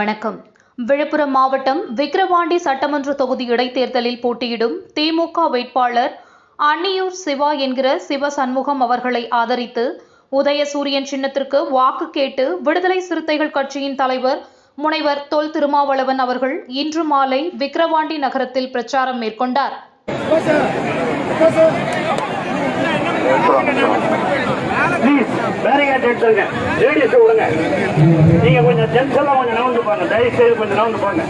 வணக்கம். விழுப்புரம் மாவட்டம் விக்கிரவாண்டி சட்டமன்ற தொகுதி இடைத்தேர்தலில் போட்டியிடும் திமுக வேட்பாளர் அன்னியூர் சிவா என்கிற சிவ சண்முகம் அவர்களை ஆதரித்து உதயசூரியன் சின்னத்திற்கு வாக்கு கேட்டு விடுதலை சிறுத்தைகள் கட்சியின் தலைவர் முனைவர் தொல் திருமாவளவன் அவர்கள் இன்று மாலை விக்கிரவாண்டி நகரத்தில் பிரச்சாரம் மேற்கொண்டார். நீ பேரிகார்ட் எடுத்துருங்க லேடிஸ் விடுங்க. நீங்க கொஞ்சம் டென்ஷன்லாம் கொஞ்சம் நவுந்து பாருங்க. தயவு செய்து கொஞ்சம் நவுந்து பாருங்க.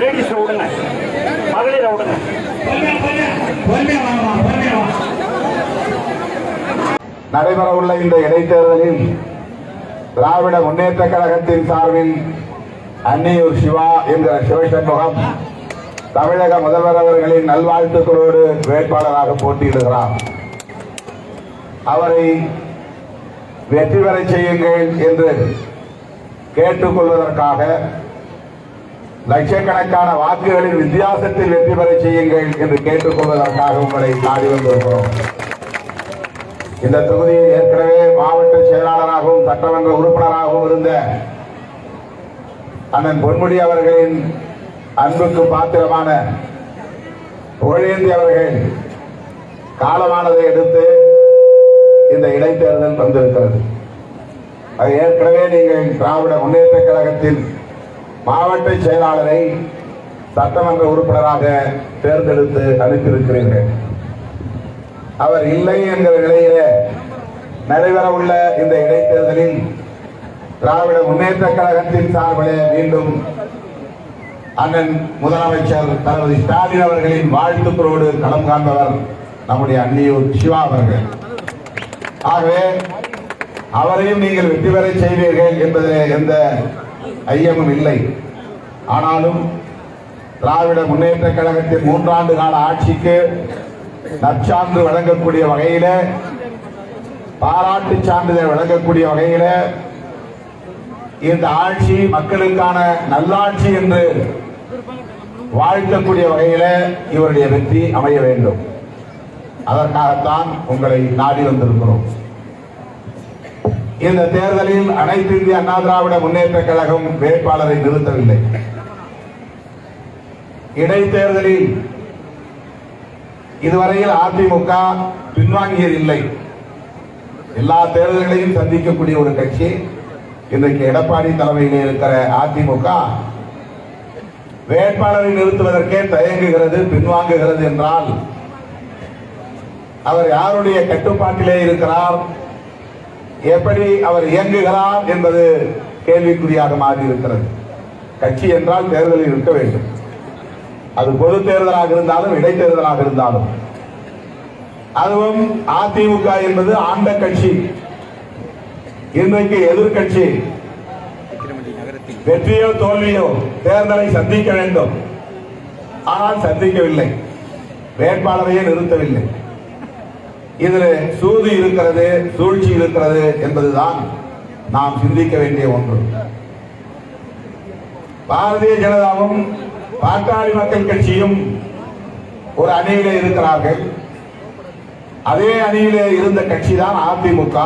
லேடிஸ் விடுங்க. மகளிரை விடுங்க. நடைபெறவுள்ள இந்த இடைத்தேர்தலில் திராவிட முன்னேற்ற கழகத்தின் சார்பில் அன்னியூர் சிவா என்கிற சிவசண்முகம் தமிழக முதல்வர் அவர்களின் நல்வாழ்த்துக்களோடு வேட்பாளராக போட்டியிடுகிறார். அவரை வெற்றி பெற செய்யுங்கள் என்று கேட்டுக்கொள்வதற்காக லட்சக்கணக்கான வாக்குகளின் வித்தியாசத்தில் வெற்றி பெற செய்யுங்கள் என்று கேட்டுக்கொள்வதற்காக உங்களை நாடி வந்திருக்கிறோம். இந்த தொகுதியில் ஏற்கனவே மாவட்ட செயலாளராகவும் சட்டமன்ற உறுப்பினராகவும் இருந்த அண்ணன் பொன்முடி அவர்களின் அன்புக்கு பாத்திரமான புகழேந்தி அவர்கள் காலமானதை எடுத்து இந்த இடைத்தேர்தல் வந்திருக்கிறது அது ஏற்கனவே நீங்கள் திராவிட முன்னேற்ற கழகத்தின் மாவட்ட செயலாளரை சட்டமன்ற உறுப்பினராக தேர்ந்தெடுத்து அனுப்பியிருக்கிறீர்கள். அவர் இல்லை என்கிற நிலையிலே நடைபெறவுள்ள இந்த இடைத்தேர்தலில் திராவிட முன்னேற்ற கழகத்தின் சார்பிலே மீண்டும் அண்ணன் முதலமைச்சர் தளபதி ஸ்டாலின் அவர்களின் வாழ்த்துக்களோடு களம் காண்பவர் நம்முடைய அன்னியூர் சிவா அவர்கள். ஆகவே அவரையும் நீங்கள் வெற்றி பெற செய்வீர்கள் என்பதில் எந்த ஐயமும் இல்லை. ஆனாலும் திராவிட முன்னேற்ற கழகத்தின் மூன்றாண்டு கால ஆட்சிக்கு நற்சான்று வழங்கக்கூடிய வகையில பாராட்டு சான்றிதழ் வழங்கக்கூடிய வகையில இந்த ஆட்சி மக்களுக்கான நல்லாட்சி என்று வாழ்த்தக்கூடிய வகையில இவருடைய வெற்றி அமைய வேண்டும். அதற்காகத்தான் உங்களை நாடி வந்திருக்கிறோம். இந்த தேர்தலில் அனைத்து இந்திய அண்ணா திராவிட முன்னேற்ற கழகம் வேட்பாளரை நிறுத்தவில்லை. இடைத்தேர்தலில் இதுவரையில் அதிமுக பின்வாங்கியதில்லை எல்லா தேர்தல்களையும் சந்திக்கக்கூடிய ஒரு கட்சி இன்றைக்கு எடப்பாடி தலைமையில் இருக்கிற அதிமுக வேட்பாளரை நிறுத்துவதற்கே தயங்குகிறது பின்வாங்குகிறது என்றால் அவர் யாருடைய கட்டுப்பாட்டிலே இருக்கிறார்? எப்படி அவர் இயங்குகிறார் என்பது கேள்விக்குறியாக மாறி இருக்கிறது கட்சி என்றால் தேர்தலில் இருக்க வேண்டும். அது பொது தேர்தலாக இருந்தாலும் இடைத்தேர்தலாக இருந்தாலும். அதுவும் அதிமுக என்பது ஆண்ட கட்சி. இன்றைக்கு எதிர்கட்சி வெற்றியோ தோல்வியோ தேர்தலை சந்திக்க வேண்டும். ஆனால் சந்திக்கவில்லை. வேட்பாளரையே நிறுத்தவில்லை. இதில் சூது இருக்கிறது சூழ்ச்சி இருக்கிறது என்பதுதான் நாம் சிந்திக்க வேண்டிய ஒன்று. பாரதிய ஜனதாவும் பாட்டாளி மக்கள் கட்சியும் ஒரு அணியிலே இருக்கிறார்கள். அதே அணியிலே இருந்த கட்சி தான் அதிமுக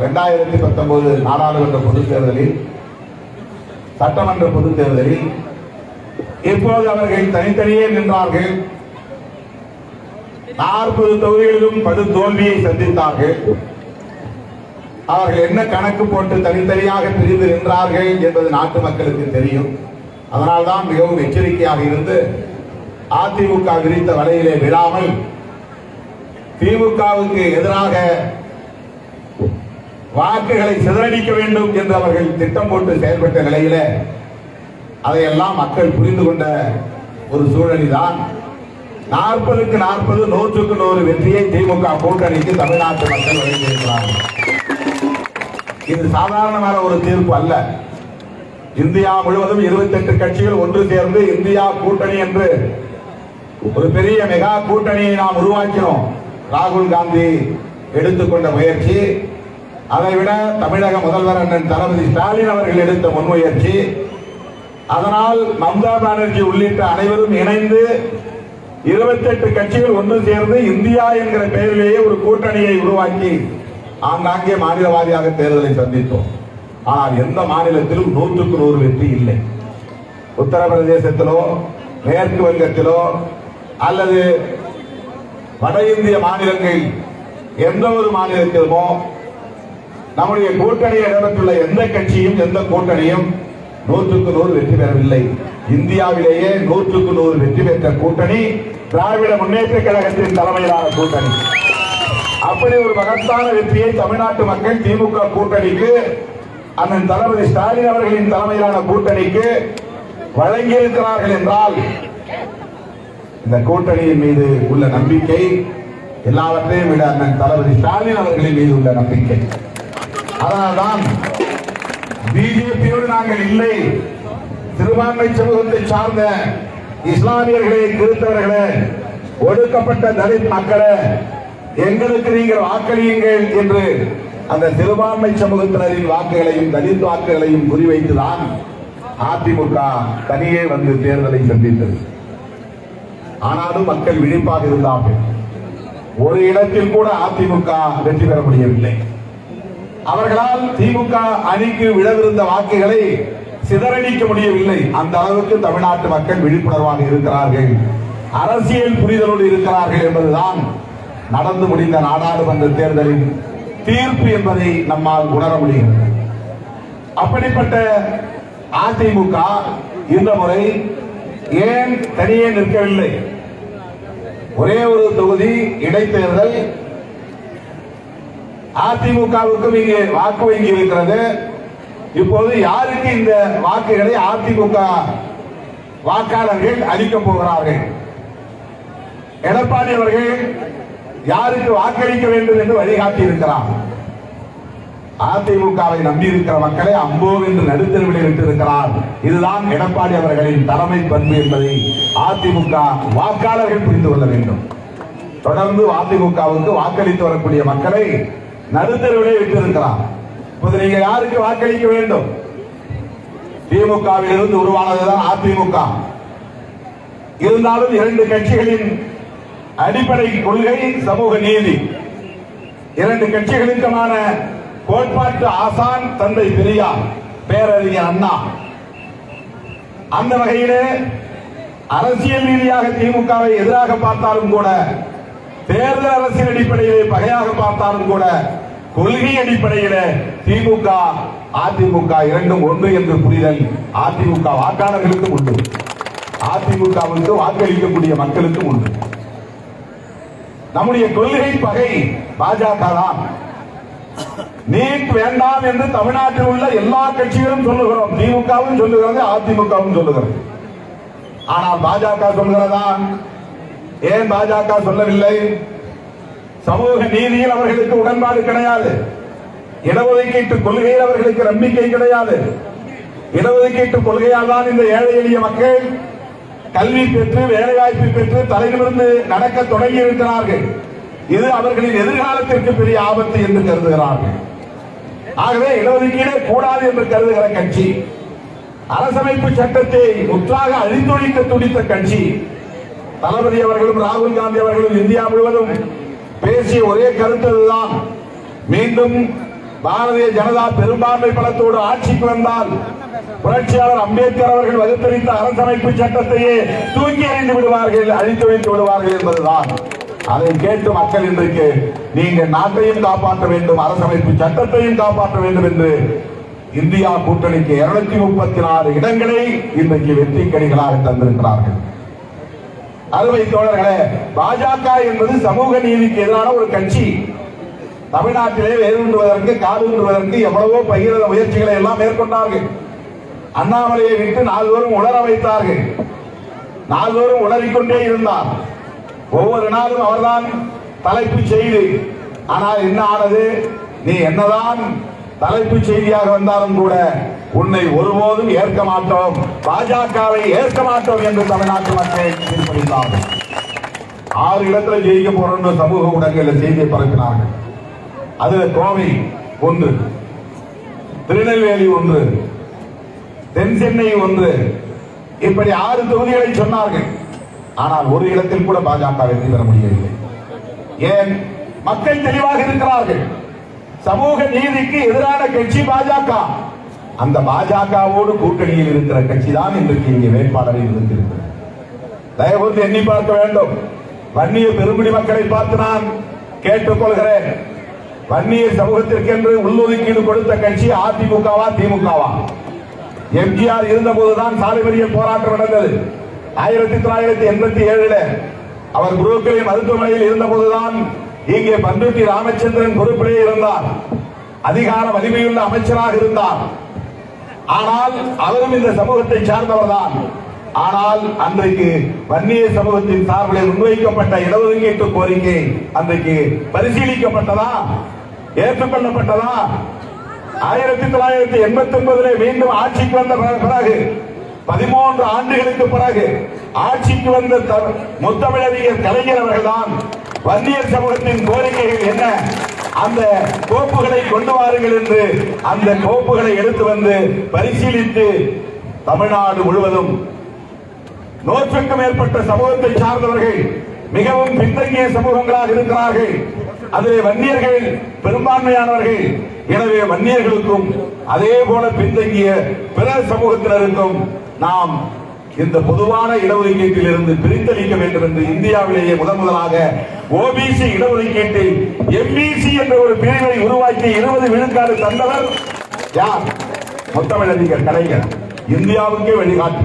இரண்டாயிரத்தி பத்தொன்பது நாடாளுமன்ற பொதுத் தேர்தலில் சட்டமன்ற பொதுத் தேர்தலில். இப்போது அவர்கள் தனித்தனியே நின்றார்கள். நாற்பது தொகுதிகளிலும் படு தோல்வியை சந்தித்தார்கள். அவர்கள் என்ன கணக்கு போட்டு தனித்தனியாக பிரிந்து நின்றார்கள் என்பது நாட்டு மக்களுக்கு தெரியும். அதனால்தான் மிகவும் எச்சரிக்கையாக இருந்து அதிமுக விரித்த வலையிலே விழாமல் திமுகவுக்கு எதிராக வாக்குகளை சிதறடிக்க வேண்டும் என்று அவர்கள் திட்டம் போட்டு செயல்பட்ட நிலையில அதையெல்லாம் மக்கள் புரிந்து கொண்ட ஒரு சூழலில்தான் நாற்பதுக்கு நாற்பது நூற்றுக்கு நூறு வெற்றியை திமுக கூட்டணிக்கு தமிழ்நாட்டு மக்கள் வழங்கியிருக்கிறார்கள் இது சாதாரணமான ஒரு தீர்ப்பு அல்ல. இந்தியா முழுவதும் 28 கட்சிகள் ஒன்று சேர்ந்து இந்தியா கூட்டணி என்று ஒரு பெரிய மெகா கூட்டணியை நாம் உருவாக்கினோம். ராகுல் காந்தி எடுத்துக்கொண்ட முயற்சி அதைவிட தமிழக முதல்வர் அண்ணன் தளபதி ஸ்டாலின் அவர்கள் எடுத்த முன்முயற்சி. அதனால் மம்தா பானர்ஜி உள்ளிட்ட அனைவரும் இணைந்து 28 கட்சிகள் ஒன்று சேர்ந்து இந்தியா என்கிற பெயரிலேயே ஒரு கூட்டணியை உருவாக்கி ஆங்காங்கே மாநிலவாதியாக தேர்தலை சந்தித்தோம். ஆனால் எந்த மாநிலத்திலும் நூற்றுக்கு நூறு வெற்றி இல்லை. உத்தரப்பிரதேசத்திலோ மேற்கு வங்கத்திலோ அல்லது வட இந்திய மாநிலங்களில் எந்த ஒரு மாநிலத்திலுமோ நம்முடைய கூட்டணியை இடம்பெற்றுள்ள எந்த கட்சியும் எந்த கூட்டணியும் நூற்றுக்கு நூறு வெற்றி பெறவில்லை. இந்தியாவிலேயே நூற்றுக்கு நூறு வெற்றி பெற்ற கூட்டணி திராவிட முன்னேற்ற கழகத்தின் தலைமையிலான கூட்டணி. அப்படி ஒரு மகத்தான வெற்றியை தமிழ்நாட்டு மக்கள் திமுக கூட்டணிக்கு அண்ணன் தளபதி ஸ்டாலின் அவர்களின் தலைமையிலான கூட்டணிக்கு வழங்கியிருக்கிறார்கள் என்றால் இந்த கூட்டணியின் மீது உள்ள நம்பிக்கை எல்லாவற்றையும் விட அண்ணன் தளபதி ஸ்டாலின் அவர்களின் மீது உள்ள நம்பிக்கை. அதனால்தான் பிஜேபியோடு நாங்கள் இல்லை. சிறுபான்மை சமூகத்தை சார்ந்த இஸ்லாமியர்களே கிறிஸ்தவர்களே ஒடுக்கப்பட்ட தலித் மக்களை எங்களுக்கு நீங்கள் வாக்களியுங்கள் என்று அந்த சிறுபான்மை சமூகத்தினரின் வாக்குகளையும் தலித் வாக்குகளையும் குறிவைத்துதான் அதிமுக தனியே வந்து தேர்தலை சந்தித்தது. ஆனாலும் மக்கள் விழிப்பாக இருந்தார்கள். ஒரு இடத்தில் கூட அதிமுக வெற்றி பெற முடியவில்லை. அவர்களால் திமுக அணிக்கு விழவிருந்த வாக்குகளை சிதறடிக்க முடியவில்லை. அந்த அளவுக்கு தமிழ்நாட்டு மக்கள் விழிப்புணர்வாக இருக்கிறார்கள். அரசியல் புரிதலோடு இருக்கிறார்கள் என்பதுதான் நடந்து முடிந்த நாடாளுமன்ற தேர்தலின் தீர்ப்பு என்பதை நம்மால் உணர முடிகிறது அப்படிப்பட்ட அதிமுக இந்த முறை ஏன் தனியே நிற்கவில்லை? ஒரே ஒரு தொகுதி இடைத்தேர்தல் அதிமுகவுக்கும் இங்கே வாக்கு வங்கி இருக்கிறது. இப்போது யாருக்கு இந்த வாக்குகளை அதிமுக வாக்காளர்கள் அளிக்க போகிறார்கள்? எடப்பாடி அவர்கள் யாருக்கு வாக்களிக்க வேண்டும் என்று வழிகாட்டி இருக்கிறார் அதிமுகவை நம்பியிருக்கிற மக்களை அம்போ என்று நடுத்தருவில் விட்டிருக்கிறார் இதுதான் எடப்பாடி அவர்களின் தலைமை பண்பு என்பதை அதிமுக வாக்காளர்கள் புரிந்து கொள்ள வேண்டும். தொடர்ந்து அதிமுகவுக்கு வாக்களித்து வரக்கூடிய மக்களை நடுத்தருவிலே விட்டிருக்கிறார் இப்போது நீங்க யாருக்கு வாக்களிக்க வேண்டும்? திமுகவில் இருந்து உருவானதுதான் அதிமுக. இருந்தாலும் இரண்டு கட்சிகளின் அடிப்படை கொள்கை சமூக நீதி. இரண்டு கட்சிகளுக்குமான கோட்பாட்டு ஆசான் தந்தை பெரியார் பேரறிஞர் அண்ணா. அந்த வகையிலே அரசியல் ரீதியாக திமுகவை எதிராக பார்த்தாலும் கூட தேர்தல் அரசியல் அடிப்படையிலே பகையாக பார்த்தாலும் கூட கொள்கை அடிப்படையில திமுக அதிமுக இரண்டும் ஒன்று என்று புரிதல் அதிமுக வாக்காளர்களுக்கும் உண்டு. அதிமுகவுக்கு வாக்களிக்கக்கூடிய மக்களுக்கும் உண்டு. நம்முடைய கொள்கை பகை பாஜக தான் நீட் வேண்டாம் என்று தமிழ்நாட்டில் உள்ள எல்லா கட்சிகளும் சொல்லுகிறோம். திமுகவும் சொல்லுகிறது அதிமுகவும் சொல்லுகிறது. ஆனால் பாஜக சொல்கிறதா? ஏன் பாஜக சொல்லவில்லை? சமூக நீதியில் அவர்களுக்கு உடன்பாடு கிடையாது. இடஒதுக்கீட்டு கொள்கையில் அவர்களுக்கு நம்பிக்கை கிடையாது. இடஒதுக்கீட்டு கொள்கையால் தான் இந்த ஏழை எளிய மக்கள் கல்வி பெற்று வேலைவாய்ப்பு பெற்று தலைநிமிர்ந்து நடக்க தொடங்கி இருக்கிறார்கள். இது அவர்களின் எதிர்காலத்திற்கு பெரிய ஆபத்து என்று கருதுகிறார்கள். ஆகவே இடஒதுக்கீடே கூடாது என்று கருதுகிற கட்சி அரசமைப்பு சட்டத்தை முற்றாக அழித்தொழிக்க துடித்த கட்சி தளபதி அவர்களும் ராகுல் காந்தி அவர்களும் இந்தியா முழுவதும் பேசிய ஒரே கருத்து இதுதான். மீண்டும் பாரதிய ஜனதா பெரும்பான்மை பலத்தோடு ஆட்சிக்கு வந்தால் புரட்சியாளர் அம்பேத்கர் அவர்கள் வகுத்தளித்த அரசமைப்பு சட்டத்தையே தூக்கி எறிந்து விடுவார்கள் அழித்து வைத்து விடுவார்கள் என்பதுதான். அதை கேட்டு மக்கள் இன்றைக்கு நீங்கள் நாட்டையும் காப்பாற்ற வேண்டும் அரசமைப்பு சட்டத்தையும் காப்பாற்ற வேண்டும் என்று இந்தியா கூட்டணிக்கு இருநூத்தி முப்பத்தி நாலு இடங்களை இன்றைக்கு வெற்றி கடிகளாக தந்திருக்கிறார்கள். அறுவை தோழர்களே பாஜக என்பது சமூக நீதிக்கு எதிரான ஒரு கட்சி. தமிழ்நாட்டிலே வேரூன்றுவதற்கு காலூன்றுவதற்கு எவ்வளவோ பகிரத முயற்சிகளை எல்லாம் மேற்கொண்டார்கள். அண்ணாமலையை விட்டு நாள்தோறும் உணர வைத்தார்கள். நாள்தோறும் உணரிக்கொண்டே இருந்தார். ஒவ்வொரு நாளும் அவர்தான் தலைப்பு செய்தி. ஆனால் என்ன ஆனது? நீ என்னதான் தலைப்பு செய்தியாக வந்தாலும் கூட உன்னை ஒருபோதும் ஏற்க மாட்டோம். பாஜகவை ஏற்க மாட்டோம் என்று தமிழ்நாட்டு மக்கள் தீர்ப்பளித்தார்கள். ஆறு இடத்துல ஜெயிக்க போறோம் சமூக ஊடகங்களில் செய்தியை பரப்பினார்கள். அதுல கோவை ஒன்று திருநெல்வேலி ஒன்று தென் சென்னை ஒன்று. இப்படி ஆறு தொகுதிகளை சொன்னார்கள். ஆனால் ஒரு இடத்தில் கூட பாஜக வெற்றி பெற முடியவில்லை. ஏன்? மக்கள் தெளிவாக இருக்கிறார்கள். சமூக நீதிக்கு எதிரான கட்சி பாஜக. அந்த பாஜகவோடு கூட்டணியில் இருக்கிற கட்சி தான் இன்றைக்கு இங்கே வேட்பாளரை இருந்திருக்கிறது. தயவுந்து எண்ணி பார்க்க வேண்டும். வன்னிய பெருங்குடி மக்களை பார்த்து நான் கேட்டுக்கொள்கிறேன். வன்னிய சமூகத்திற்கென்று உள்ளொதுக்கீடு கொடுத்த கட்சி அதிமுகவா திமுகவா? எம்ஜிஆர் இருந்தபோதுதான் சாலை மறியல் போராட்டம் நடந்தது. ஆயிரத்தி தொள்ளாயிரத்தி எண்பத்தி ஏழுல அவர் குருக்களின் மருத்துவமனையில் இருந்தபோதுதான் இங்கே பண்ருட்டி ராமச்சந்திரன் பொறுப்பிலே இருந்தார். அதிகார வலிமையுள்ள அமைச்சராக இருந்தார். ஆனால் அவரும் இந்த சமூகத்தை சார்ந்தவர்தான். ஆனால் அன்றைக்கு வன்னிய சமூகத்தின் சார்பில் முன்வைக்கப்பட்ட இடஒதுக்கீட்டு கோரிக்கை அன்றைக்கு பரிசீலிக்கப்பட்டதா? ஏற்றுக்கொள்ளப்பட்டதா? ஆயிரத்தி தொள்ளாயிரத்தி எண்பத்தி ஒன்பதுல மீண்டும் ஆட்சிக்கு வந்த பிற- பிறகு பதிமூன்று ஆண்டுகளுக்கு பிறகு ஆட்சிக்கு வந்த த- முத்தமிழறிஞர் கலைஞர் அவர்கள்தான் வன்னியர் சமூகத்தின் கோரிக்கைகள் என்ன? அந்த கோப்புகளை கொண்டு வாருங்கள் என்று அந்த கோப்புகளை எடுத்து வந்து பரிசீலித்து தமிழ்நாடு முழுவதும் நூற்றுக்கும் மேற்பட்ட சமூகத்தை சார்ந்தவர்கள் மிகவும் பின்தங்கிய சமூகங்களாக இருக்கிறார்கள். அதிலே வன்னியர்கள் பெரும்பான்மையானவர்கள். எனவே வன்னியர்களுக்கும் அதே போல பின்தங்கிய பிற சமூகத்தினருக்கும் நாம் இந்த பொதுவான இடஒதுக்கீட்டில் இருந்து பிரித்தளிக்க வேண்டும் என்று இந்தியாவிலேயே முதன் முதலாக ஓபிசி இடஒதுக்கீட்டில் எம்பிசி என்ற ஒரு பிரிவை உருவாக்கி இருபது விழுக்காடு தந்தவர் யார்? முத்தமிழறிஞர் கலைஞர். இந்தியாவுக்கே வழிகாட்டி.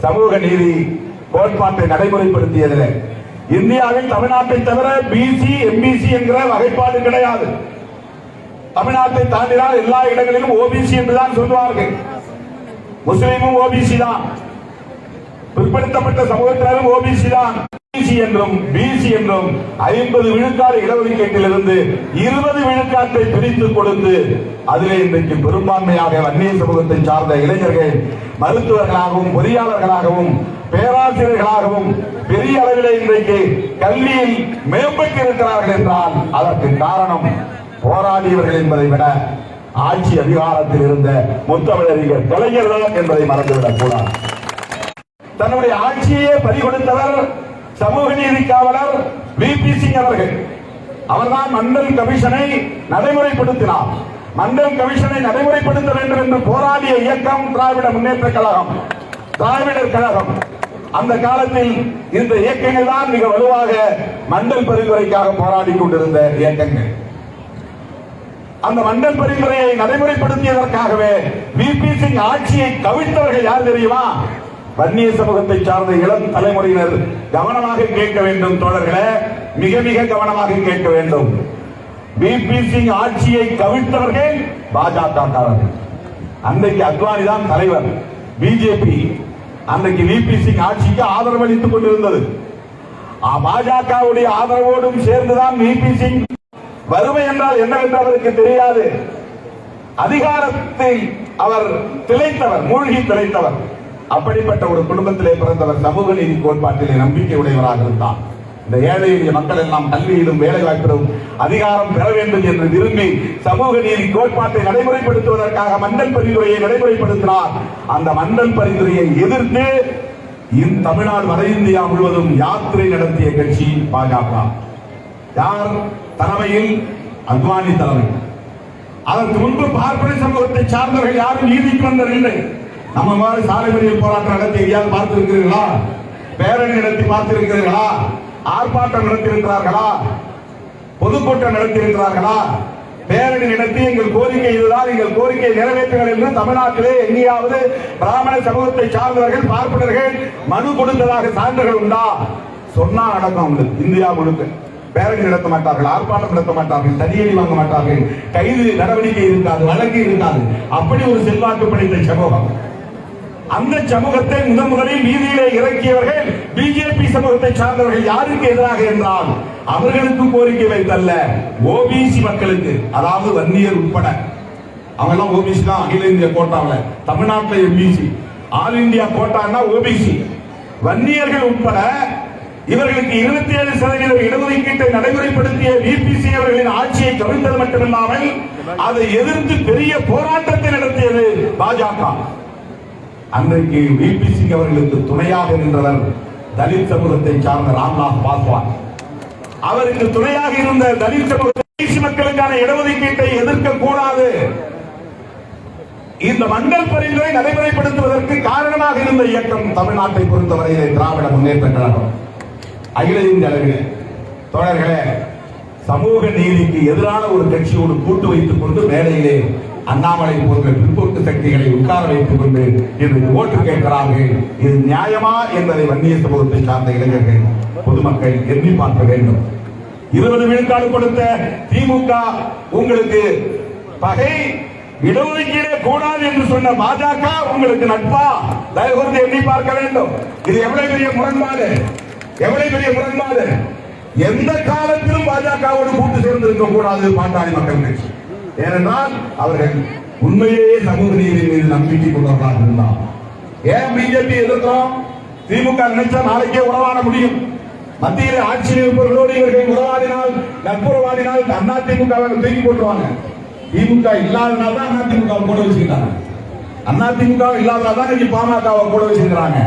சமூக நீதி கோட்பாட்டை நடைமுறைப்படுத்தியதில். இந்தியாவில் தமிழ்நாட்டை தவிர பிசி எம்பிசி என்கிற வகைப்பாடு கிடையாது. தமிழ்நாட்டை தாண்டினால் எல்லா இடங்களிலும் ஓபிசி என்றுதான் சொல்வார்கள். முஸ்லீமும் ஓபிசி தான். பிற்படுத்தப்பட்ட சமூகத்தினரும் ஓபிசி தான். பிசி என்றும் பிசி என்றும் ஐம்பது விழுக்காடு இடஒதுக்கீட்டிலிருந்து இருபது விழுக்காட்டை பிரித்து கொடுத்து அதிலே இன்றைக்கு பெரும்பான்மையாக வன்னிய சமூகத்தை சார்ந்த இளைஞர்கள் மருத்துவர்களாகவும் பொறியாளர்களாகவும் பேராசிரியர்களாகவும் பெரிய அளவிலே இன்றைக்கு கல்வியில் மேம்பட்டு இருக்கிறார்கள் என்றால் அதற்கு காரணம் போராடியவர்கள் என்பதை விட ஆட்சி அதிகாரத்தில் இருந்த முத்தமிழறிஞர் கலைஞர்கள் என்பதை மறந்துவிடக் கூடாது. தன்னுடைய ஆட்சியே பறிகொடுத்தவர் சமூக நீதி காவலர் வி. பி. சிங் அவர்கள். அவர்தான் மண்டல் கமிஷனை நடைமுறைப்படுத்தினார். மண்டல் கமிஷனை நடைமுறைப்படுத்த வேண்டும் என்று போராடிய இயக்கம் திராவிட முன்னேற்ற கழகம் திராவிடர் கழகம். அந்த காலத்தில் இந்த இயக்கங்கள் தான் மிக வலுவாக மண்டல் பரிந்துரைக்காக போராடி கொண்டிருந்த இயக்கங்கள். அந்த மண்டல் பரிந்துரையை நடைமுறைப்படுத்தியதற்காகவே விபி சிங் ஆட்சியை கவிழ்த்தவர்கள் யார் தெரியுமா? வன்னிய சமூகத்தை சார்ந்த இளம் தலைமுறையினர் கவனமாக கேட்க வேண்டும் தோழர்களே. மிக மிக கவனமாக கேட்க வேண்டும். பிபி சிங் ஆட்சியை கவிழ்த்தவர்கள் பாஜக அன்றைக்கு அத்வானி தான் தலைவர். பிஜேபி அன்றைக்கு விபி சிங் ஆட்சிக்கு ஆதரவு அளித்துக் கொண்டிருந்தது. பாஜகவுடைய ஆதரவோடும் சேர்ந்துதான் விபி சிங் வறுமை என்றால் என்னவென்று அவருக்கு தெரியாது. அதிகாரத்தை அவர் திளைத்தவர் மூழ்கி திளைத்தவர். அப்படிப்பட்ட ஒரு குடும்பத்திலே பிறந்தவர் சமூக நீதி கோட்பாட்டிலே நம்பிக்கை உடையவராக இருந்தார். இந்த ஏழை எளிய மக்கள் எல்லாம் கல்வியிலும் வேலை வாய்ப்பிலும் அதிகாரம் பெற வேண்டும் என்று விரும்பி சமூக நீதி கோட்பாட்டை நடைமுறைப்படுத்துவதற்காக மண்டல் பரிந்துரையை நடைமுறைப்படுத்தினார். அந்த மண்டல் பரிந்துரையை எதிர்த்து தமிழ்நாடு வட இந்தியா முழுவதும் யாத்திரை நடத்திய கட்சி பாஜக. யார் தலைமையில்? அத்வானி தலைமை அதற்கு முன்பு பார்ப்பன சமூகத்தை சார்ந்தவர்கள் யாரும் நீதிக்கு வந்ததில்லை நம்ம மாதிரி சாலை மறியல் போராட்டம் நடத்தி எங்கேயாவது பார்த்திருக்கிறீர்களா? பேரணி நடத்தி பார்த்திருக்கிறீர்களா? ஆர்ப்பாட்டம் நடத்தியிருக்கிறார்களா? பொதுக்கூட்டம் நடத்தியிருக்கிறார்களா? பேரணி நடத்தி எங்கள் கோரிக்கை இதுதான். எங்கள் கோரிக்கை நிறைவேற்றுங்கள் என்று தமிழ்நாட்டிலே எங்கேயாவது பிராமண சமூகத்தை சார்ந்தவர்கள் பார்ப்பனர்கள் மனு கொடுத்ததாக சான்றுகள் உண்டா? சொன்னா நடக்கும் அவங்களுக்கு. இந்தியா முழுக்க. பேரணி நடத்த மாட்டார்கள் ஆர்ப்பாட்டம் நடத்த மாட்டார்கள் தடியடி வாங்க மாட்டார்கள். கைது நடவடிக்கை இருக்காது வழக்கு இருக்காது. அப்படி ஒரு செல்வாக்கு படைத்த சமூகம். அந்த சமூகத்தை முதன் முதலில் வீதியிலே இறக்கியவர்கள் பிஜேபி சமூகத்தை சார்ந்தவர்கள் யாருக்கு எதிராக என்றால் அவர்களுக்கு கோரிக்கை வைத்தல்ல. ஓபிசி மக்களுக்கு அதாவது வன்னியர் உட்பட. அவங்க எல்லாம் ஓபிசி தான் அகில இந்திய கோட்டாவில். தமிழ்நாட்டில் எம்பிசி ஆல் இந்தியா கோட்டான்னா ஓபிசி வன்னியர்கள் உட்பட இவர்களுக்கு இருபத்தி ஏழு சதவீத இடஒதுக்கீட்டை நடைமுறைப்படுத்திய விபிசி அவர்களின் ஆட்சியை கவிழ்ந்தது மட்டுமில்லாமல் அதை எதிர்த்து பெரிய போராட்டத்தை நடத்தியது பாஜக. அன்றைக்கு விபி சிங் அவர்களுக்கு துணையாக நின்றவர் தலித் சமூகத்தை சார்ந்த ராம்நாத் பாஸ்வான். அவருக்கு துணையாக இருந்த தலித் சமூக மக்களுக்கான இடஒதுக்கீட்டை எதிர்க்க கூடாது இந்த மண்டல் பரிந்துரை நடைமுறைப்படுத்துவதற்கு காரணமாக இருந்த இயக்கம் தமிழ்நாட்டை பொறுத்தவரையிலே திராவிட முன்னேற்ற கழகம். அகில இந்திய அளவில். தோழர்களே சமூக நீதிக்கு எதிரான ஒரு கட்சியோடு கூட்டு வைத்துக் கொண்டு மேடையிலே அண்ணாமலை போன்ற பிற்போக்கு சக்திகளை உட்கார வைத்துக் கொண்டு இன்று ஓட்டு கேட்கிறார்கள். இது நியாயமா என்பதை வன்னிய சமூகத்தை சார்ந்த இளைஞர்கள் பொதுமக்கள் எண்ணி பார்க்க வேண்டும். இருபது விழுக்காடு கொடுத்த திமுக உங்களுக்கு பகை இடஒதுக்கீடு கூடாது என்று சொன்ன பாஜக உங்களுக்கு நட்பா? தயவு எண்ணி பார்க்க வேண்டும். இது எவ்வளவு பெரிய முரண்பாடு? எவ்வளவு பெரிய முரண்பாடு? எந்த காலத்திலும் பாஜகவோடு கூட்டு சேர்ந்திருக்க கூடாது பாட்டாளி மக்கள் கட்சி. ஏனென்றால் அவர்கள் உண்மையிலேயே சமூக நீதி மீது நம்பிக்கை கொண்டவர்களாக இருந்தார். ஏன் பிஜேபி எதிர்க்கிறோம் திமுக நினைச்சா நாளைக்கே உறவாட முடியும். மத்தியில் ஆட்சியில் இருப்பவர்களோடு இவர்கள் உறவாடினால் நட்புறவாடினால் அண்ணா திமுக தூக்கி போட்டுருவாங்க. திமுக இல்லாதனால தான் அண்ணா திமுக கூட வச்சுக்கிறாங்க அண்ணா திமுக இல்லாதனால தான் இன்னைக்கு பாமகவை கூட வச்சிருக்கிறாங்க.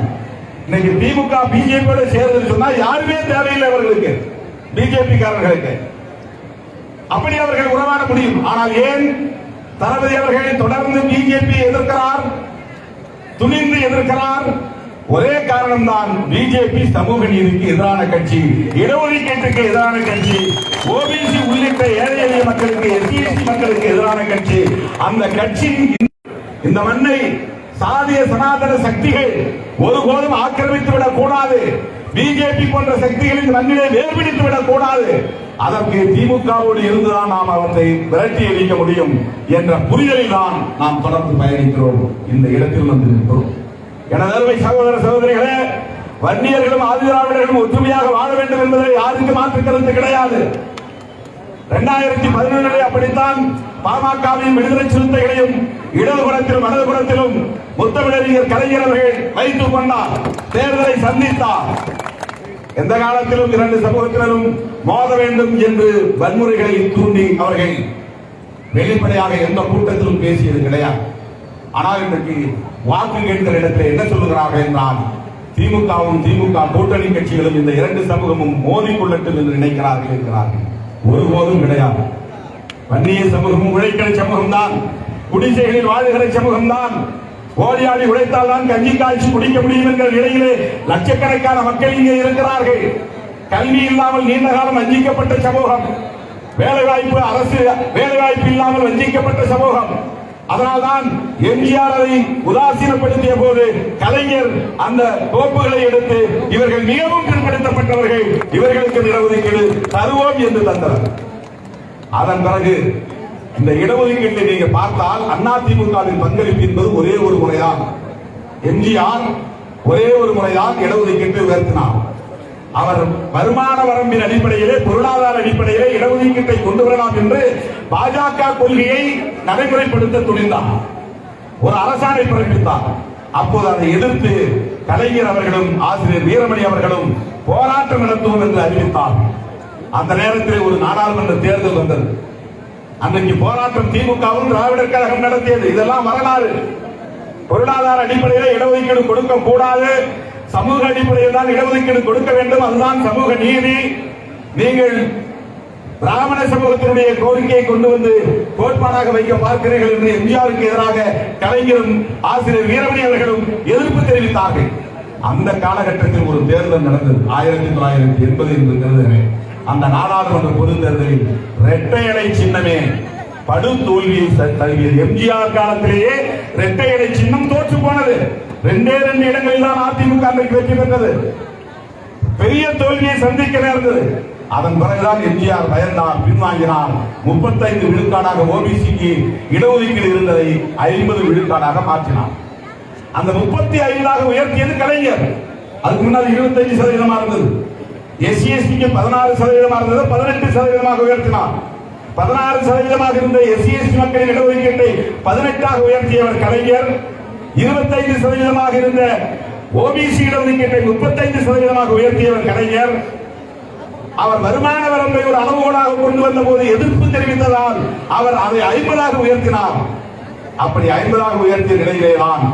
இன்னைக்கு திமுக பிஜேபியோட சேர்ந்து சொன்னா யாருமே தேவையில்லை அவர்களுக்கு. பிஜேபி காரர்களுக்கு அப்படி அவர்கள் உறவாட முடியும். ஆனால் ஏன் தளபதி அவர்கள் தொடர்ந்து பிஜேபி எதிர்க்கிறார்? துணிந்து எதிர்க்கிறார்? ஒரே காரணம் தான் பிஜேபி சமூக நீதிக்கு எதிரான கட்சி இடஒதுக்கீட்டுக்கு எதிரான கட்சி ஓபிசி உள்ளிட்ட ஏழை எளிய மக்களுக்கு எஸ்சிஎஸ்டி மக்களுக்கு எதிரான கட்சி. அந்த கட்சி இந்த மண்ணை சாதிய சனாதன சக்திகள் ஒருபோதும் ஆக்கிரமித்து விடக் கூடாது. பிஜேபி போன்ற சக்திகளின் இந்த மண்ணிலே வேர்பிடித்து விடக் கூடாது. அதற்கு திமுகவோடு இருந்துதான் நாம் அவற்றை விரட்டி அடிக்க முடியும் என்ற புரிதலில் தான் நாம் தொடர்ந்து பயணிக்கிறோம் இந்த இடத்தில் வந்து நிற்கிறோம் எனது அருமை சகோதர சகோதரிகளே வன்னியர்களும் ஆதிதிராவிடர்களும் ஒற்றுமையாக வாழ வேண்டும் என்பதை யாருக்கு மாற்று கருத்து கிடையாது. இரண்டாயிரத்தி பதினொன்றிலே அப்படித்தான் பாமகவின் விடுதலை சிறுத்தைகளையும் இடதுபுறத்திலும் வலதுபுறத்திலும் முத்தமிழறிஞர் கலைஞர் அவர்கள் வைத்துக் கொண்டார். தேர்தலை சந்தித்தார். எந்த காலத்திலும் இரண்டு சமூகத்தினரும் மோத வேண்டும் என்று வன்முறைகளை தூண்டி அவர்கள் வெளிப்படையாக எந்த கூட்டத்திலும் பேசியது கிடையாது. ஆனால் இன்றைக்கு வாக்கு கேட்கிற இடத்துல என்ன சொல்லுகிறார்கள் என்றால் திமுகவும் திமுக கூட்டணி கட்சிகளும் இந்த இரண்டு சமூகமும் மோதிக்கொள்ளட்டும் என்று நினைக்கிறார்கள் இருக்கிறார்கள் ஒருபோதும் கிடையாது. வன்னிய சமூகமும் உழைக்கிற சமூகம் தான் குடிசைகளில் வாழுகிற சமூகம் தான் ஓடியாடி உழைத்தால் தான் கஞ்சி காய்ச்சி குடிக்க முடியும் என்கிற நிலையிலே லட்சக்கணக்கான மக்கள் இங்கே இருக்கிறார்கள். கல்வி இல்லாமல் நீண்ட காலம் வஞ்சிக்கப்பட்ட சமூகம். வேலைவாய்ப்பு அரசு வேலைவாய்ப்பு இல்லாமல் வஞ்சிக்கப்பட்ட சமூகம். அதனால்தான் எம்ஜிஆர் அதை உதாசீனப்படுத்திய போது கலைஞர் அந்த கோப்புகளை எடுத்து இவர்கள் மிகவும் பிற்படுத்தப்பட்டவர்கள் இவர்களுக்கு இடஒதுக்கீடு தருவோம் என்று தந்தனர். அதன் பிறகு இந்த இடஒதுக்கீட்டை நீங்க பார்த்தால் அதிமுகவின் பங்களிப்பு என்பது ஒரே ஒரு முறைதான். எம்ஜிஆர் ஒரே ஒரு முறைதான் இடஒதுக்கீட்டை உயர்த்தினார். அவர் வருமான வரம்பின் அடிப்படையிலே பொருளாதார அடிப்படையிலே இடஒதுக்கீட்டை கொண்டு வரலாம் என்று பாஜக கொள்கையை நடைமுறைப்படுத்த துணிந்தார். ஒரு அரசாணை பிறப்பித்தார். அப்போது அதை எதிர்த்து கலைஞர் அவர்களும் ஆசிரியர் வீரமணி அவர்களும் போராட்டம் நடத்துவோம் என்று அறிவித்தார். அந்த நேரத்தில் ஒரு நாடாளுமன்ற தேர்தல் வந்தது. அன்றைக்கு போராட்டம் திமுகவும் திராவிடர் கழகம் நடத்தியது. இதெல்லாம் வரலாறு. பொருளாதார அடிப்படையில் இடஒதுக்கீடு கொடுக்க கூடாது. சமூக அடிப்படையில் தான் இடஒதுக்கீடு கொடுக்க வேண்டும். அதுதான் சமூக நீதி. நீங்கள் பிராமண சமூகத்தினுடைய கோரிக்கையை கொண்டு வந்து கோட்பாடாக வைக்க பார்க்கிறீர்கள் என்று எம்ஜிஆருக்கு எதிராக கலைஞரும் ஆசிரியர் வீரமணி அவர்களும் எதிர்ப்பு தெரிவித்தார்கள். அந்த காலகட்டத்தில் ஒரு தேர்தல் நடந்தது. ஆயிரத்தி தொள்ளாயிரத்தி எண்பது என்று கருதுகிறேன் அந்த நாடாளுமன்ற பொது தேர்தலில் இரட்டை சின்னமே படு தோல்வியை ச- தழுவியது. எம்ஜிஆர் காலத்திலேயே இரட்டை சின்னம் தோற்று போனது. ரெண்டே ரெண்டு இடங்களில் தான் அதிமுக அன்றைக்கு வெற்றி பெற்றது. பெரிய தோல்வியை சந்திக்க நேர்ந்தது. அதன் பிறகுதான் எம்ஜிஆர் பயந்தார் பின்வாங்கினார். முப்பத்தைந்து விழுக்காடாக ஓபிசிக்கு இடஒதுக்கீடு இருந்ததை ஐம்பது விழுக்காடாக மாற்றினார். அந்த முப்பத்தி ஐந்தாக உயர்த்தியது கலைஞர். அதுக்கு முன்னால் இருபத்தஞ்சு சதவீதமா இருந்தது. எஸ்சி எஸ்டிக்கு பதினாறு சதவீதமாக இருந்தது பதினெட்டு சதவீதமாக உயர்த்தினார். பதினாறு சதவீதமாக இருந்த எஸ்சி எஸ்டி மக்களின் இடஒதுக்கீட்டை பதினெட்டாக உயர்த்தியவர் கலைஞர். இருபத்தைந்து சதவீதமாக இருந்த ஓபிசி இடஒதுக்கீட்டை முப்பத்தைந்து சதவீதமாக உயர்த்தியவர் கலைஞர். அவர் வருமான வரம்பை ஒரு அளவுகோலாக கொண்டு வந்த போது எதிர்ப்பு தெரிவித்ததால் அவர் அதை ஐம்பதாக உயர்த்தினார். அப்படி ஐம்பதாக உயர்த்திய நிலையிலேதான்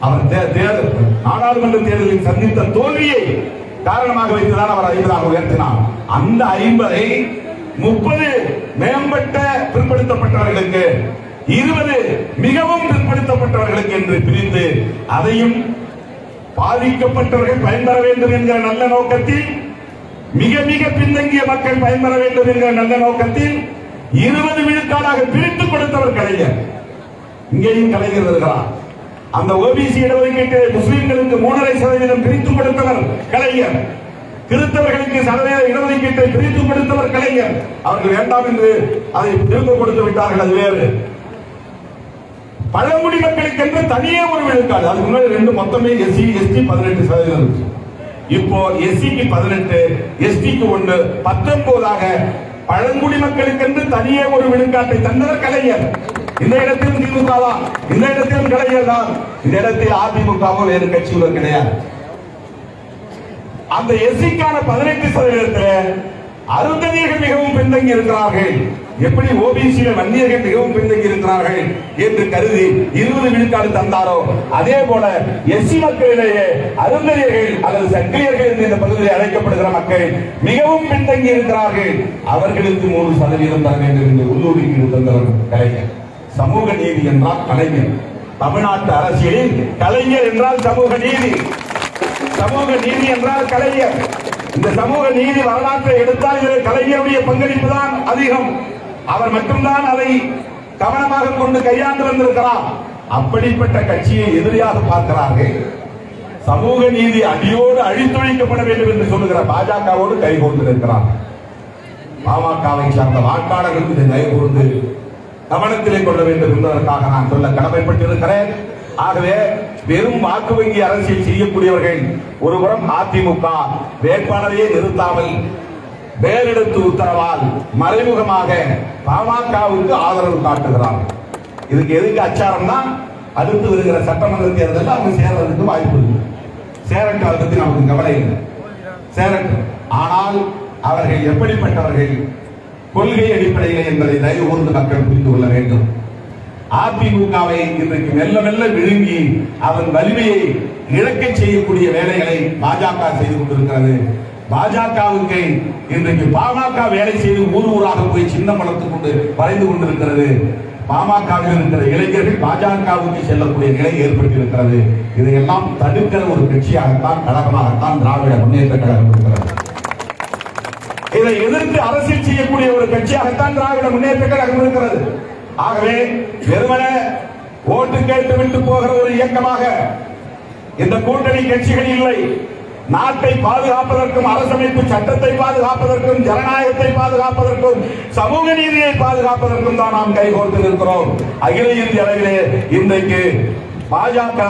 அவர் தே- நாடாளுமன்ற தேர்தலில் சந்தித்த தோல்வியை காரணமாக வைத்துதான் அவர் ஐம்பதாக உயர்த்தினார். அந்த ஐம்பதை முப்பது மேம்பட்ட பிற்படுத்தப்பட்டவர்களுக்கு இருபது மிகவும் பிற்படுத்தப்பட்டவர்களுக்கு என்று பிரிந்து அதையும் பாதிக்கப்பட்டவர்கள் பயன்பெற வேண்டும் என்கிற நல்ல நோக்கத்தில் மிக மிக பின்தங்கிய மக்கள் பயன்பெற வேண்டும் என்கிற நல்ல நோக்கத்தில் இருபது விழுக்காடாக பிரித்துக் கொடுத்தவர் கலைஞர். இங்கேயும் கலைஞர் வருகிறார். அந்த ஓபிசி இடஒதுக்கீட்டு முஸ்லிம்களுக்கு மூணரை சதவீதம் பிரித்து கொடுத்தவர் கலைஞர். கிறிஸ்தவர்களுக்கு சதவீத இடஒதுக்கீட்டை பிரித்து கொடுத்தவர் கலைஞர். அவர்கள் வேண்டாம் என்று அதை திரும்ப கொடுத்து விட்டார்கள் அது வேறு. பழங்குடி மக்களுக்கு என்று தனியே ஒரு விழுக்காடு. அதுக்கு முன்னாடி ரெண்டு மொத்தமே எஸ்சி எஸ்டி பதினெட்டு சதவீதம். இருந்துச்சு. இப்போ எஸ்சிக்கு பதினெட்டு எஸ்டிக்கு ஒன்று பத்தொன்பதாக பழங்குடி மக்களுக்கென்று தனியே ஒரு விழுக்காட்டை தந்தவர் கலைஞர். இந்த இடத்திலும் திமுக தான் இந்த இடத்திலும் கலைஞர் தான் இந்த இடத்தில் அதிமுகவும் வேறு கட்சிகளும் கிடையாது. அந்த எஸ்சிக்கான பதினெட்டு சதவீதத்தில் அருந்ததியர்கள் மிகவும் பின்தங்கி இருக்கிறார்கள். எப்படி ஓபிசி வன்னியர்கள் மிகவும் பின்தங்கி இருக்கிறார்கள் என்று கருதி இருபது விழுக்காடு தந்தாரோ? அதே போல எஸ்சி மக்களிலேயே அருந்ததியர்கள் அல்லது சங்கிலியர்கள் என்று இந்த பகுதியில் அழைக்கப்படுகிற மக்கள் மிகவும் பின்தங்கி இருக்கிறார்கள். அவர்களுக்கு மூணு சதவீதம் தர வேண்டும் என்று உள்ளூரில் தந்தவர் கலைஞர் சமூக நீதி என்றால் கலைஞர். தமிழ்நாட்டு அரசியலில் கலைஞர் என்றால் சமூக நீதி. சமூக நீதி என்றால் கலைஞர். இந்த சமூக நீதி வரலாற்றை எடுத்தால் இதில் கலைஞருடைய பங்களிப்பு தான் அதிகம். அவர் மட்டும்தான் அதை கவனமாக கொண்டு கையாண்டு வந்திருக்கிறார். அப்படிப்பட்ட கட்சியை எதிரியாக பார்க்கிறார்கள். சமூக நீதி அடியோடு அழித்தொழிக்கப்பட வேண்டும் என்று சொல்லுகிற பாஜகவோடு கைகோர்ந்து இருக்கிறார் பாமகவை சார்ந்த வாக்காளர்களுக்கு இதை கைகோர்ந்து கவனத்திலே கொள்ள வேண்டும் என்பதற்காக நான் சொல்ல கடமைப்பட்டிருக்கிறேன். ஆகவே வெறும் வாக்கு வங்கி அரசியல் செய்யக்கூடியவர்கள் ஒருபுறம் அதிமுக வேட்பாளரையே நிறுத்தாமல் வேலெடுத்து உத்தரவால் மறைமுகமாக பாமகவுக்கு ஆதரவு காட்டுகிறார். இதுக்கு எதுக்கு அச்சாரம்னா அடுத்து வருகிற சட்டமன்ற தேர்தலில் அவங்க சேர்றதுக்கு வாய்ப்பு இல்லை சேரட்டும் அதை பற்றி நமக்கு கவலை இல்லை. சேரட்டும். ஆனால் அவர்கள் எப்படிப்பட்டவர்கள்? கொள்கை அடிப்படையில் என்பதை தயவு கூர்ந்து மக்கள் புரிந்து கொள்ள வேண்டும். அதிமுகவை இன்றைக்கு மெல்ல மெல்ல விழுங்கி அதன் வலிமையை இழக்கச் செய்யக்கூடிய வேலைகளை பாஜக செய்து கொண்டிருக்கிறது. பாஜகவுக்கு இன்றைக்கு பாமக வேலை செய்து ஊர் ஊராக போய் சின்னம் பணத்துக் கொண்டு வரைந்து கொண்டிருக்கிறது. பாமகவில் இருக்கிற இளைஞர்கள் பாஜகவுக்கு செல்லக்கூடிய நிலை ஏற்பட்டிருக்கிறது. இதையெல்லாம் தடுக்கிற ஒரு கட்சியாகத்தான் கழகமாகத்தான் திராவிட முன்னேற்ற கழகம் இருக்கிறது. இதை எதிர்த்து அரசியல் செய்யக்கூடிய ஒரு கட்சியாகத்தான் திராவிட முன்னேற்ற கழகம் இருக்கிறது ஆகவே வெறுமனே ஓட்டு கேட்டு விட்டு போகிற ஒரு இயக்கமாக இந்த கூட்டணி கட்சிகள் இல்லை. நாட்டை பாதுகாப்பதற்கும் அரசமைப்பு சட்டத்தை பாதுகாப்பதற்கும் ஜனநாயகத்தை பாதுகாப்பதற்கும் சமூக நீதியை பாதுகாப்பதற்கும் தான் நாம் கைகோர்த்து நிற்கிறோம். அகில இந்திய அளவிலே இன்றைக்கு பாஜக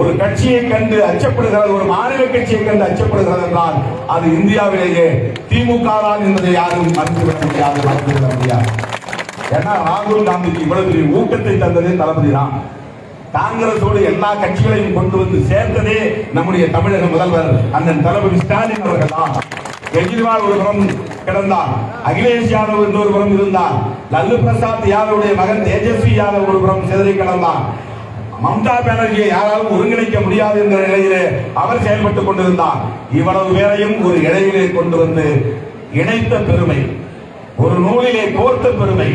ஒரு கட்சியை கண்டு அச்சப்படுகிறது ஒரு மாநில கட்சியை கண்டு அச்சப்படுகிறது என்றால் அது இந்தியாவிலேயே திமுக தான் என்பதை யாரும் மறுத்துவிட முடியாது மறுத்துவிட முடியாது. ஏன்னா ராகுல் காந்திக்கு இவ்வளவு பெரிய ஊக்கத்தை தந்ததே தளபதி தான். காங்கிரஸோடு எல்லா கட்சிகளையும் கொண்டு வந்து சேர்த்ததே நம்முடைய தமிழக முதல்வர் அண்ணன் தளபதி ஸ்டாலின் அவர்கள் தான். கெஜ்ரிவால் ஒரு புறம் கிடந்தார் அகிலேஷ் யாதவ் இன்னொரு புறம் இருந்தார் லல்லு பிரசாத் யாதவுடைய மகன் தேஜஸ்வி யாதவ் ஒரு புறம் சிதறி கிடந்தார். மம்தா பானர்ஜியை யாராலும் ஒருங்கிணைக்க முடியாது என்ற நிலையிலே அவர் செயல்பட்டுக் கொண்டிருந்தார். இவ்வளவு பேரையும் ஒரு இடையிலே கொண்டு வந்து இணைத்த பெருமை ஒரு நூலிலே கோர்த்த பெருமை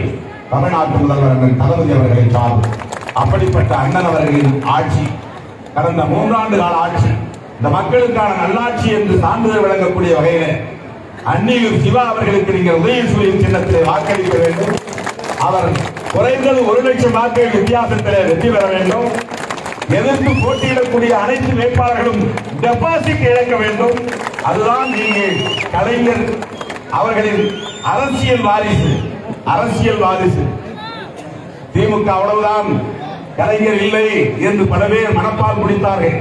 தமிழ்நாட்டு முதல்வர் தளபதி அவர்களை சார்ந்து. அப்படிப்பட்ட அண்ணன் அவர்களின் ஆட்சி கடந்த மூன்றாண்டு கால ஆட்சி இந்த மக்களுக்கான நல்லாட்சி என்று சான்றிதழ் வழங்கக்கூடிய வகையில அன்னியூர் சிவா அவர்களுக்கு நீங்கள் உதயசூரியன் சின்னத்தை வாக்களிக்க வேண்டும். அவர் குறைந்தது ஒரு லட்சம் வாக்குகள் வித்தியாசத்தில் வெற்றி பெற வேண்டும். எதிர்த்து போட்டியிடக்கூடிய அனைத்து வேட்பாளர்களும் டெபாசிட் இழக்க வேண்டும். அதுதான் நீங்கள் கலைஞர் அவர்களின் அரசியல் வாரிசு அரசியல் வாரிசு. திமுக அவ்வளவுதான் கலைஞர் இல்லை என்று பல பேர் மனப்பால் முடித்தார்கள்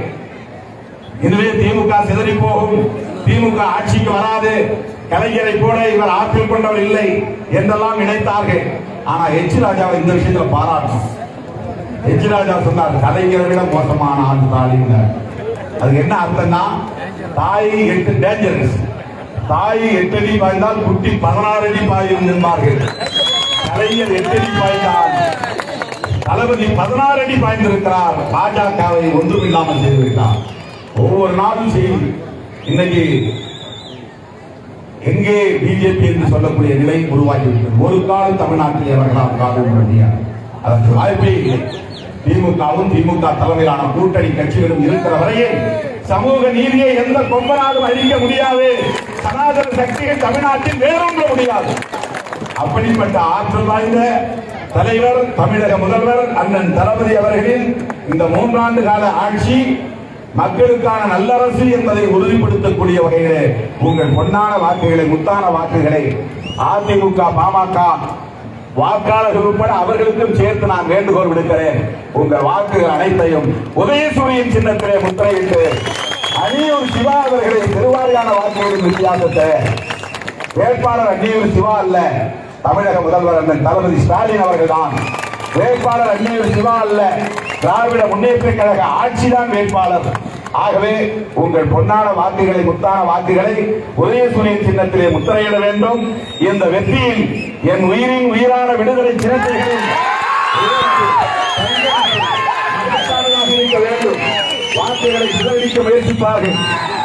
இதுவே திமுக சிதறி போகும். திமுக ஆட்சிக்கு வராது. கலைஞரை போல இவர் ஆற்றல் கொண்டவர் இல்லை என்றெல்லாம் நினைத்தார்கள். ஆனா எச் ராஜாவை இந்த விஷயத்துல பாராட்டணும். எச் ராஜா சொன்னார் கலைஞரை விட மோசமான ஆண் தாலிங்க அதுக்கு என்ன அர்த்தம்னா தாய் எட்டு டேஞ்சரஸ் தாய் எட்டு அடி பாய்ந்தால் குட்டி பதினாறு அடி பாயும் என்பார்கள் கலைஞர் எட்டு அடி பாய்ந்தால் தளபதி பதினாறு அடி பாய்ந்திருக்கிறார். பாஜகவை ஒன்றுமில்லாமல் செய்துவிட்டார். ஒவ்வொரு நாளும் செய்தி. இன்னைக்கு எங்கே பிஜேபி என்று சொல்லக்கூடிய நிலை உருவாகிவிட்டது? ஒரு காலம் தமிழ்நாட்டில் வரலாம் காலம் முடியாது அதற்கு வாய்ப்பே இல்லை. திமுகவும் திமுக தலைமையிலான கூட்டணி கட்சிகளும் இருக்கிற வரையில் சமூக நீதியை எந்த கொம்பனாலும் அழிக்க முடியாது. சனாதன சக்தியை தமிழ்நாட்டில் வேறொன்ற முடியாது. அப்படிப்பட்ட ஆற்றல் வாய்ந்த தலைவர் தமிழக முதல்வர் அண்ணன் தளபதி அவர்களின் இந்த மூன்றாண்டு கால ஆட்சி மக்களுக்கான நல்லரசு என்பதை உறுதிப்படுத்தக்கூடிய வகையிலே உங்கள் பொன்னான வாக்குகளை முத்தான வாக்குகளை அதிமுக பாமக வாக்காளர்கள் உட்பட அவர்களுக்கும் சேர்த்து நான் வேண்டுகோள் விடுக்கிறேன். உங்கள் வாக்குகள் அனைத்தையும் உதயசூரியன் சின்னத்திலே முத்திரையிட்டு அணியூர் சிவா அவர்களை திருவாரியான வாக்குகளின் வித்தியாசத்தை வேட்பாளர் அந்நியூர் சிவா அல்ல தமிழக முதல்வர் அண்ணன் தளபதி ஸ்டாலின் அவர்கள்தான். வேட்பாளர் அந்நியூர் சிவா அல்ல. திராவிட முன்னேற்ற கழக ஆட்சிதான் வேட்பாளர். ஆகவே உங்கள் பொன்னான வாக்குகளை முத்தான வாக்குகளை உதயசூரியன் சின்னத்திலே முத்திரையிட வேண்டும். இந்த வெற்றியில் என் உயிரின் உயிரான விடுதலை சின்னத்தைகளில் வேண்டும். வார்த்தைகளை சிதறடிக்க முயற்சிப்பார்கள்.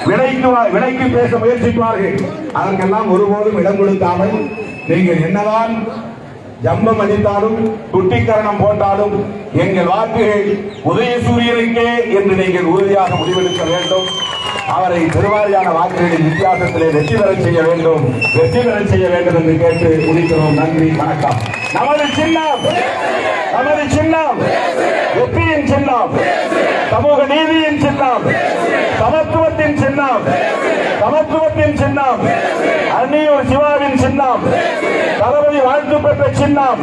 விலைக்கு வா- விலைக்கு பேச முயற்சிப்பார்கள். அதற்கெல்லாம் ஒருபோதும் இடம் கொடுக்காமல் நீங்கள் என்னதான் ஜம்பம் அடித்தாலும் குட்டிக்கரணம் போட்டாலும் எங்கள் வாக்குகள் உதயசூரியனுக்கே என்று நீங்கள் உறுதியாக முடிவெடுக்க வேண்டும். அவரை பெருவாரியான வாக்குகளின் வித்தியாசத்திலே வெற்றி பெற செய்ய வேண்டும். வெற்றி பெற செய்ய வேண்டும் என்று கேட்டு முடிக்கிறோம். நன்றி வணக்கம். நமது சின்னம் நமது சின்னம் வெற்றியின் சின்னம் சமூக நீதியின் சின்னம் சமத்துவத்தின் சின்னம் சமத்துவத்தின் சின்னம். அன்னியூர் சிவாவின் சின்னம். தளபதி வாழ்த்து பெற்ற சின்னம்.